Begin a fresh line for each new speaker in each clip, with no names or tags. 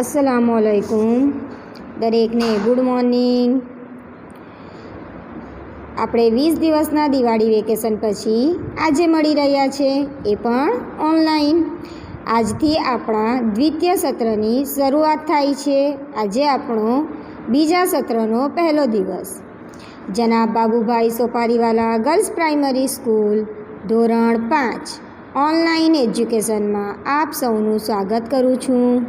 અસલામુ અલૈકુમ દરેકને good morning આપણે વીસ દિવસના દિવાળી વેકેશન પછી આજે મળી રહ્યા છે એ પણ ઓનલાઈન આજથી આપણા દ્વિતીય સત્રની શરૂઆત થાય છે. આજે આપણો બીજા સત્રનો પહેલો દિવસ. જનાબ Babubhai Sopariwala girls primary school ધોરણ પાંચ ઓનલાઈન એજ્યુકેશનમાં આપ સૌનું સ્વાગત કરું છું.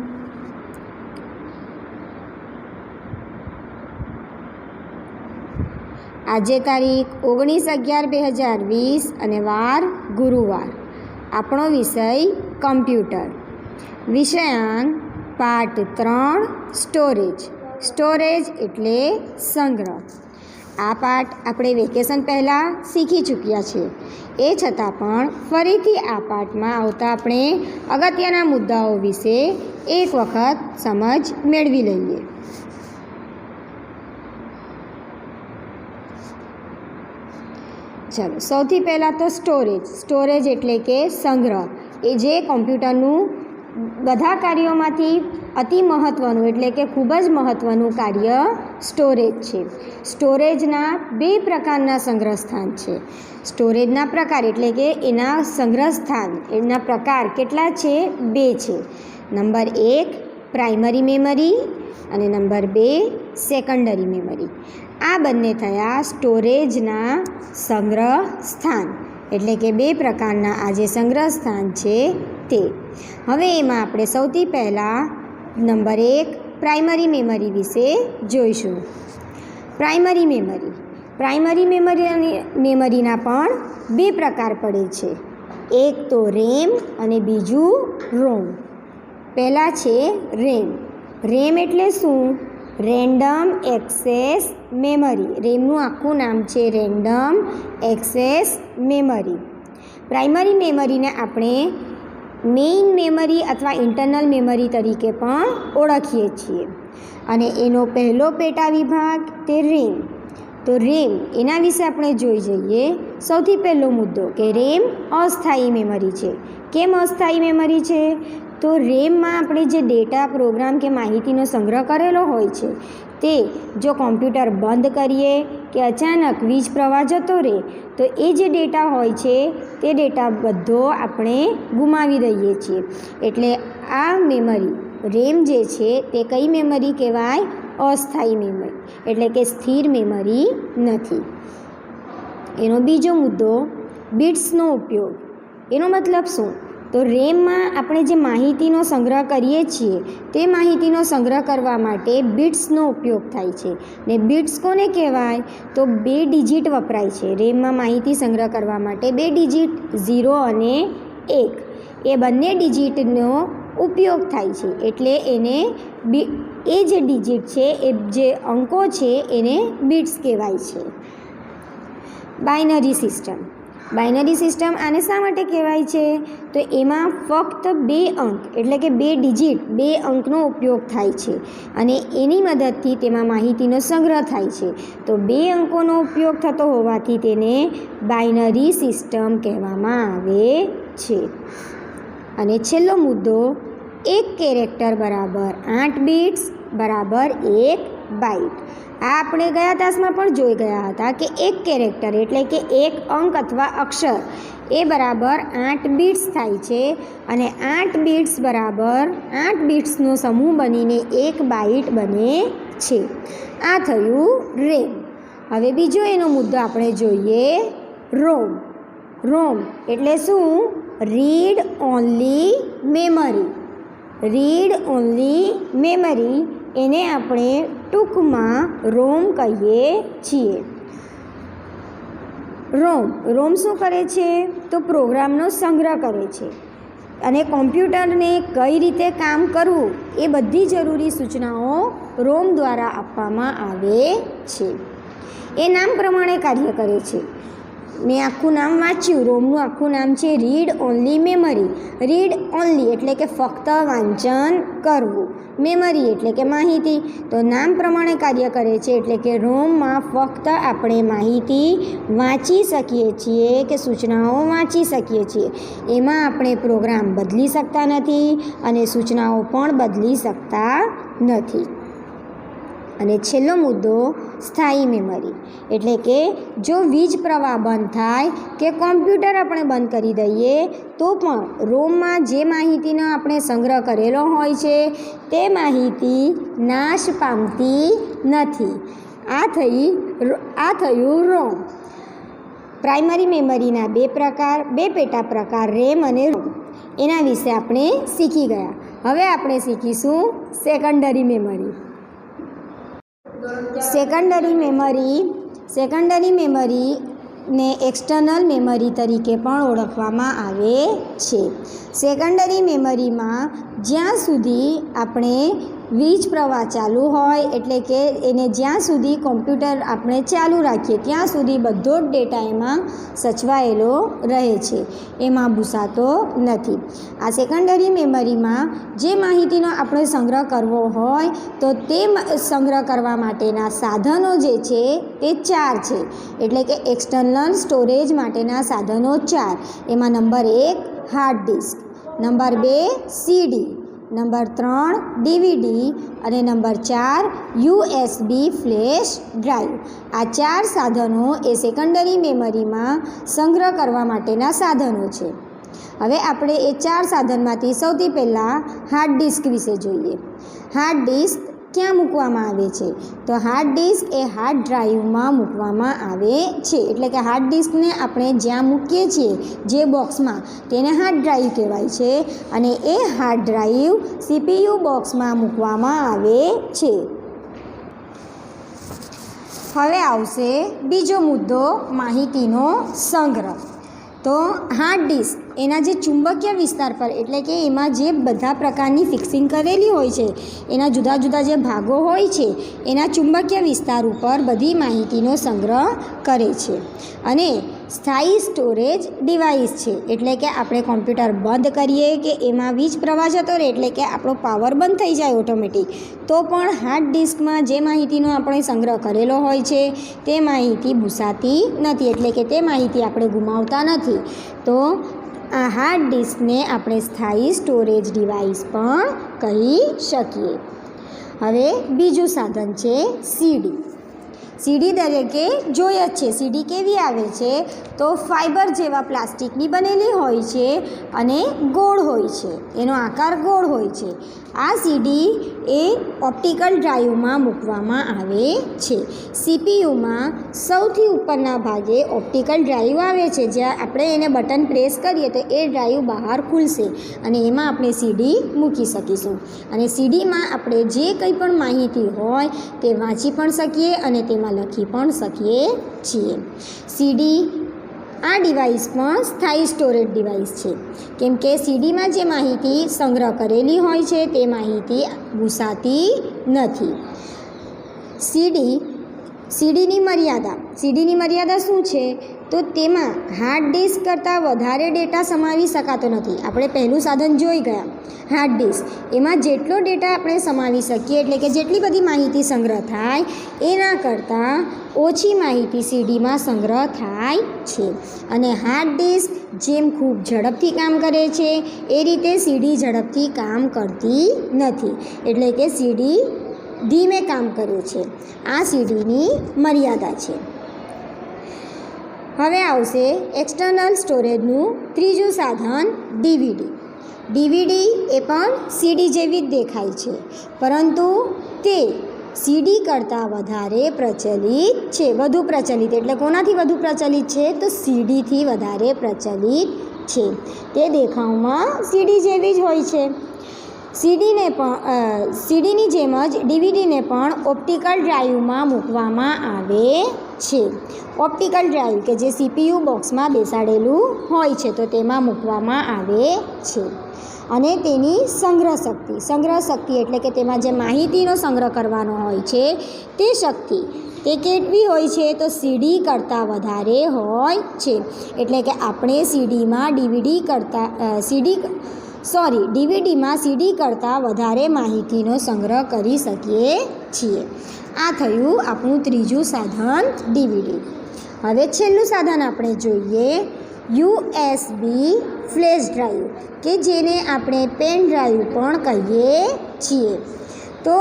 આજે તારીખ ઓગણીસ અગિયાર બે હજાર વીસ અને વાર ગુરુવાર. આપણો વિષય કમ્પ્યુટર. વિષયાંક પાઠ ત્રણ, સ્ટોરેજ. સ્ટોરેજ એટલે સંગ્રહ. આ પાઠ આપણે વેકેશન પહેલાં શીખી ચૂક્યા છીએ. એ છતાં પણ ફરીથી આ પાઠમાં આવતા આપણે અગત્યના મુદ્દાઓ વિશે એક વખત સમજ મેળવી લઈએ. ચાલો, સૌથી પહેલાં તો સ્ટોરેજ સ્ટોરેજ એટલે કે સંગ્રહ. એ જે કોમ્પ્યુટરનું બધા કાર્યોમાંથી અતિ મહત્ત્વનું એટલે કે ખૂબ જ મહત્ત્વનું કાર્ય સ્ટોરેજ છે. સ્ટોરેજના બે પ્રકારના સંગ્રહ સ્થાન છે. સ્ટોરેજના પ્રકાર એટલે કે એના સંગ્રહ સ્થાન એના પ્રકાર કેટલા છે? બે છે. નંબર એક પ્રાઇમરી મેમરી અને નંબર બે સેકન્ડરી મેમરી આ બંને થયા સ્ટોરેજના સંગ્રહ સ્થાન એટલે કે બે પ્રકારના આ જે સંગ્રહ સ્થાન છે તે. હવે એમાં આપણે સૌથી પહેલાં નંબર એક, પ્રાઇમરી મેમરી વિશે જોઈશું. Primary memory. પ્રાઇમરી મેમરી મેમરીના પણ બે પ્રકાર પડે છે. એક તો રેમ અને બીજું રોમ. પહેલાં છે રેમ. રેમ એટલે શું? રેન્ડમ એક્સેસ મેમરી રેમનું આખું નામ છે રેન્ડમ એક્સેસ મેમરી પ્રાઇમરી મેમરીને આપણે મેઇન મેમરી અથવા ઇન્ટરનલ મેમરી તરીકે પણ ઓળખીએ છીએ. અને એનો પહેલો પેટા વિભાગ તે રેમ તો રેમ એના વિશે આપણે જોઈ જઈએ. સૌથી પહેલો મુદ્દો કે રેમ અસ્થાયી મેમરી છે. કેમ અસ્થાયી મેમરી છે? તો રેમમાં આપણે જે ડેટા પ્રોગ્રામ કે માહિતીનો સંગ્રહ કરેલો હોય છે, તે જો કોમ્પ્યુટર બંધ કરીએ કે અચાનક વીજ પ્રવાહ જતો રહે, તો એ જે ડેટા હોય છે, તે ડેટા બધો આપણે ગુમાવી દઈએ છીએ. એટલે આ મેમરી, રેમ જે છે, તે કઈ મેમરી કહેવાય? અસ્થાયી મેમરી, એટલે કે સ્થિર મેમરી નથી. એનો બીજો મુદ્દો, બિટ્સનો ઉપયોગ. એનો મતલબ શું? તો રેમમાં આપણે જે માહિતીનો સંગ્રહ કરીએ છીએ, તે માહિતીનો સંગ્રહ કરવા માટે બિટ્સનો ઉપયોગ થાય છે. ને બિટ્સ કોને કહેવાય? તો બે ડિજિટ વપરાય છે. રેમમાં માહિતી સંગ્રહ કરવા માટે બે ડિજિટ, ઝીરો અને એક. એ બંને ડિજિટનો ઉપયોગ થાય છે. એટલે એને બી, એ જે ડિજિટ છે, એ જે અંકો છે, એને બિટ્સ કહેવાય છે. Binary system. બાઇનરી સિસ્ટમ આને શા માટે કહેવાય છે? તો એમાં ફક્ત બે અંક, એટલે કે બે ડિજિટ બે અંકનો ઉપયોગ થાય છે. અને એની મદદથી તેમાં માહિતીનો સંગ્રહ થાય છે. તો બે અંકોનો ઉપયોગ થતો હોવાથી તેને બાઇનરી સિસ્ટમ કહેવામાં આવે છે. અને છેલ્લો મુદ્દો, એક કેરેક્ટર બરાબર આઠ બિટ્સ બરાબર એક બાઇટ આ આપણે ગયા તાસમાં પણ જોઈ ગયા હતા કે એક કેરેક્ટર એટલે કે એક અંક અથવા અક્ષર, એ બરાબર આઠ બિટ્સ થાય છે અને આઠ બિટ્સ બરાબર આઠ બિટ્સનો સમૂહ બનીને એક બાઇટ બને છે. આ થયું રેમ હવે બીજો એનો મુદ્દો આપણે જોઈએ રોમ રોમ એટલે શું? Read only memory read only memory એને આપણે ટૂંકમાં રોમ કહીએ છીએ. રોમ રોમ શું કરે છે? તો પ્રોગ્રામનો સંગ્રહ કરે છે. અને કોમ્પ્યુટરને કઈ રીતે કામ કરવું એ બધી જરૂરી સૂચનાઓ રોમ દ્વારા આપવામાં આવે છે. એ નામ પ્રમાણે કાર્ય કરે છે. મેં આખું નામ વાંચ્યું, રોમનું આખું નામ છે read only memory read only એટલે કે ફક્ત વાંચન કરવું. મેમરી એટલે કે માહિતી. તો નામ પ્રમાણે કાર્ય કરે છે એટલે કે રોમમાં ફક્ત આપણે માહિતી વાંચી શકીએ છીએ કે સૂચનાઓ વાંચી શકીએ છીએ. એમાં આપણે પ્રોગ્રામ બદલી શકતા નથી અને સૂચનાઓ પણ બદલી શકતા નથી. અને છેલ્લો મુદ્દો સ્થાયી મેમરી એટલે કે જો વીજ પ્રવાહ બંધ થાય કે કોમ્પ્યુટર આપણે બંધ કરી દઈએ, તો પણ રોમમાં જે માહિતીનો આપણે સંગ્રહ કરેલો હોય છે, તે માહિતી નાશ પામતી નથી. આ થઈ આ થયું રોમ. પ્રાઇમરી મેમરીના બે પ્રકાર, બે પેટા પ્રકાર રેમ અને રોમ. એના વિશે આપણે શીખી ગયા. હવે આપણે શીખીશું secondary memory. Secondary memory secondary મેમરીને એક્સટર્નલ મેમરી તરીકે પણ ઓળખવામાં આવે છે. સેકન્ડરી મેમરીમાં જ્યાં સુધી આપણે વીજ પ્રવાહ ચાલુ હોય, એટલે કે એને જ્યાં સુધી કોમ્પ્યુટર આપણે ચાલુ રાખીએ, ત્યાં સુધી બધો જ ડેટા એમાં સચવાયેલો રહે છે. એમાં ભૂસાતો નથી. આ સેકન્ડરી મેમરીમાં જે માહિતીનો આપણે સંગ્રહ કરવો હોય, તો તે સંગ્રહ કરવા માટેના સાધનો જે છે તે ચાર છે. એટલે કે એક્સટર્નલ સ્ટોરેજ માટેના સાધનો ચાર. એમાં નંબર એક હાર્ડ ડિસ્ક નંબર બે સીડી નંબર ત્રણ ડીવીડી અને નંબર ચાર યુએસબી ફ્લેશ ડ્રાઈવ આ ચાર સાધનો એ સેકન્ડરી મેમરીમાં સંગ્રહ કરવા માટેના સાધનો છે. હવે આપણે એ ચાર સાધનમાંથી સૌથી પહેલાં હાર્ડ ડિસ્ક વિશે જોઈએ. હાર્ડ ડિસ્ક ક્યાં મૂકવામાં આવે છે? તો હાર્ડ ડિસ્ક એ હાર્ડ ડ્રાઈવમાં મૂકવામાં આવે છે. એટલે કે હાર્ડ ડિસ્કને આપણે જ્યાં મૂકીએ છીએ, જે બોક્સમાં તેને હાર્ડ ડ્રાઈવ કહેવાય છે. અને એ હાર્ડ ડ્રાઈવ સીપીયુ બોક્સમાં મૂકવામાં આવે છે. હવે આવશે બીજો મુદ્દો, માહિતીનો સંગ્રહ. તો હાર્ડ ડિસ્ક એના જે ચુંબકીય વિસ્તાર પર, એટલે કે એમાં જે બધા પ્રકારની ફિક્સિંગ કરેલી હોય છે, એના જુદા જુદા જે ભાગો હોય છે, એના ચુંબકીય વિસ્તાર ઉપર બધી માહિતીનો સંગ્રહ કરે છે. અને સ્થાયી સ્ટોરેજ ડિવાઇસ છે. એટલે કે આપણે કોમ્પ્યુટર બંધ કરીએ કે એમાં વીજ પ્રવાહ જતો રહે, એટલે કે આપણો પાવર બંધ થઈ જાય ઓટોમેટિક. તો પણ હાર્ડ ડિસ્કમાં જે માહિતીનો આપણે સંગ્રહ કરેલો હોય છે, તે માહિતી ભૂસાતી નથી. એટલે કે તે માહિતી આપણે ગુમાવતા નથી. તો આ હાર્ડ ડિસ્કને આપણે સ્થાયી સ્ટોરેજ ડિવાઇસ પણ કહી શકીએ. હવે બીજું સાધન છે સીડી. સીડી દરેકે જોઈ જ છે. સીડી કેવી આવે છે? તો ફાઇબર જેવા પ્લાસ્ટિકની બનેલી હોય છે અને ગોળ હોય છે. એનો આકાર ગોળ હોય છે. આ સીડી એ ઓપ્ટિકલ ડ્રાઈવમાં મૂકવામાં આવે છે. સીપીયુમાં સૌથી ઉપરના ભાગે ઓપ્ટિકલ ડ્રાઈવ આવે છે. જ્યાં આપણે એને બટન પ્રેસ કરીએ તો એ ડ્રાઈવ બહાર ખુલશે અને એમાં આપણે સીડી મૂકી શકીશું. અને સીડીમાં આપણે જે કંઈ પણ માહિતી હોય તે વાંચી પણ શકીએ અને તેમાં લખી પણ શકીએ છીએ. સીડી આ ડિવાઇસ પણ સ્થાયી સ્ટોરેજ ડિવાઇસ છે. કેમ કે સીડીમાં જે માહિતી સંગ્રહ કરેલી હોય છે, તે માહિતી ભૂસાતી નથી. સીડી, સીડીની મર્યાદા સીડીની મર્યાદા શું છે? તો તેમાં હાર્ડ ડિસ્ક કરતાં વધારે ડેટા સમાવી શકાતો નથી. આપણે પહેલું સાધન જોઈ ગયા. હાર્ડ ડિસ્ક એમાં જેટલો ડેટા આપણે સમાવી શકીએ, એટલે કે જેટલી બધી માહિતી સંગ્રહ થાય, એના કરતાં ઓછી માહિતી સીડીમાં સંગ્રહ થાય છે. અને હાર્ડ ડિસ્ક જેમ ખૂબ ઝડપથી કામ કરે છે, એ રીતે સીડી ઝડપથી કામ કરતી નથી. એટલે કે સીડી ધીમે કામ કરે છે. આ સીડીની મર્યાદા છે. હવે આવશે એક્સટર્નલ સ્ટોરેજનું ત્રીજું સાધન ડીવીડી ડીવીડી એ પણ સીડી જેવી જ દેખાય છે. પરંતુ તે સીડી કરતાં વધારે પ્રચલિત છે. વધુ પ્રચલિત એટલે કોનાથી વધુ પ્રચલિત છે? તો સીડીથી વધારે પ્રચલિત છે. તે દેખાવમાં સીડી જેવી જ હોય છે. સીડીને પણ સીડીની જેમ જ ડીવીડીને પણ ઓપ્ટિકલ ડ્રાઈવમાં મૂકવામાં આવે છે. ઓપ્ટિકલ ડ્રાઈવ કે જે સીપીયુ બોક્સમાં બેસાડેલું હોય છે, તો તેમાં મૂકવામાં આવે છે. અને તેની સંગ્રહ શક્તિ. સંગ્રહ શક્તિ એટલે કે તેમાં જે માહિતીનો સંગ્રહ કરવાનો હોય છે, તે શક્તિ. તે કેટલી હોય છે, તો સીડી કરતાં વધારે હોય છે. એટલે કે આપણે સીડીમાં ડીવીડી કરતાં સીડી સોરી, ડીવીડીમાં સીડી કરતાં વધારે માહિતીનો સંગ્રહ કરી શકીએ છીએ. આ થયું આપણું ત્રીજું સાધન, ડીવીડી. હવે છેલ્લું સાધન આપણે જોઈએ, યુએસબી ફ્લેશ ડ્રાઈવ, કે જેને આપણે પેન ડ્રાઈવ પણ કહીએ છીએ. તો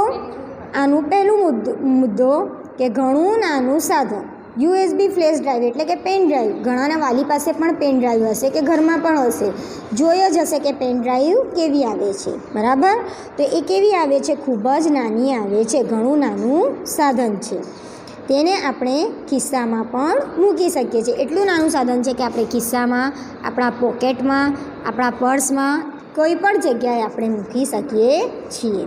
આનું પહેલું મુદ્દો મુદ્દો કે ઘણું નાનું સાધન. યુએસબી ફ્લેશ ડ્રાઈવ એટલે કે પેન ડ્રાઈવ. ઘણાના વાલી પાસે પણ પેન ડ્રાઈવ હશે કે ઘરમાં પણ હશે. જોઈ જ હશે કે પેન ડ્રાઈવ કેવી આવે છે. બરાબર? તો એ કેવી આવે છે? ખૂબ જ નાની આવે છે. ઘણું નાનું સાધન છે. તેને આપણે ખિસ્સામાં પણ મૂકી શકીએ છીએ. એટલું નાનું સાધન છે કે આપણે ખિસ્સામાં, આપણા પોકેટમાં, આપણા પર્સમાં કોઈ પણ જગ્યાએ આપણે મૂકી શકીએ છીએ.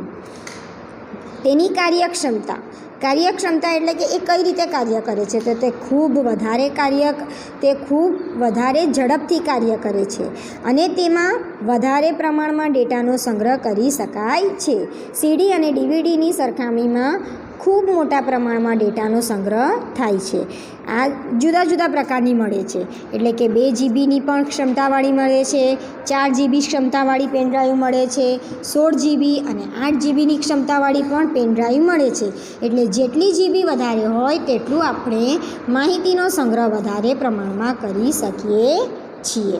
તેની કાર્યક્ષમતા. કાર્યક્ષમતા એટલે કે એ કઈ રીતે કાર્ય કરે છે? તો તે ખૂબ વધારે કાર્ય તે ખૂબ વધારે ઝડપથી કાર્ય કરે છે અને તેમાં વધારે પ્રમાણમાં ડેટાનો સંગ્રહ કરી શકાય છે. સીડી અને ડીવીડીની સરખામણીમાં ખૂબ મોટા પ્રમાણમાં ડેટાનો સંગ્રહ થાય છે. આ જુદા જુદા પ્રકારની મળે છે. એટલે કે બે જીબીની પણ ક્ષમતાવાળી મળે છે, ચાર જીબી ક્ષમતાવાળી પેનડ્રાઈવ મળે છે, સોળ જીબી અને આઠ જીબીની ક્ષમતાવાળી પણ પેનડ્રાઈવ મળે છે. એટલે જેટલી જીબી વધારે હોય તેટલું આપણે માહિતીનો સંગ્રહ વધારે પ્રમાણમાં કરી શકીએ છીએ.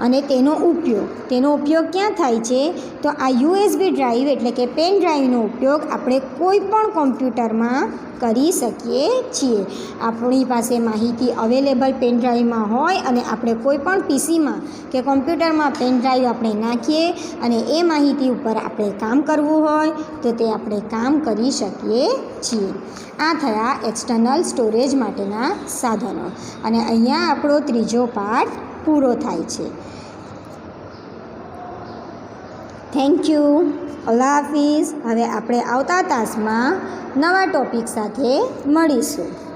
અને તેનો ઉપયોગ. તેનો ઉપયોગ ક્યાં થાય છે? તો આ યુએસબી ડ્રાઈવ એટલે કે પેન ડ્રાઈવનો ઉપયોગ આપણે કોઈ પણ કોમ્પ્યુટરમાં કરી શકીએ છીએ. આપણી પાસે માહિતી અવેલેબલ પેન ડ્રાઈવમાં હોય અને આપણે કોઈ પણ પીસીમાં કે કોમ્પ્યુટરમાં પેન ડ્રાઈવ આપણે નાખીએ અને એ માહિતી ઉપર આપણે કામ કરવું હોય તો તે આપણે કામ કરી શકીએ છીએ. આ થયા એક્સટર્નલ સ્ટોરેજ માટેના સાધનો. અને અહીંયા આપણો ત્રીજો પાઠ પૂરો થાય છે. થેન્ક યુ અલ્લાહ હાફિઝ હવે આપણે આવતા તાસમાં નવા ટોપિક સાથે મળીશું.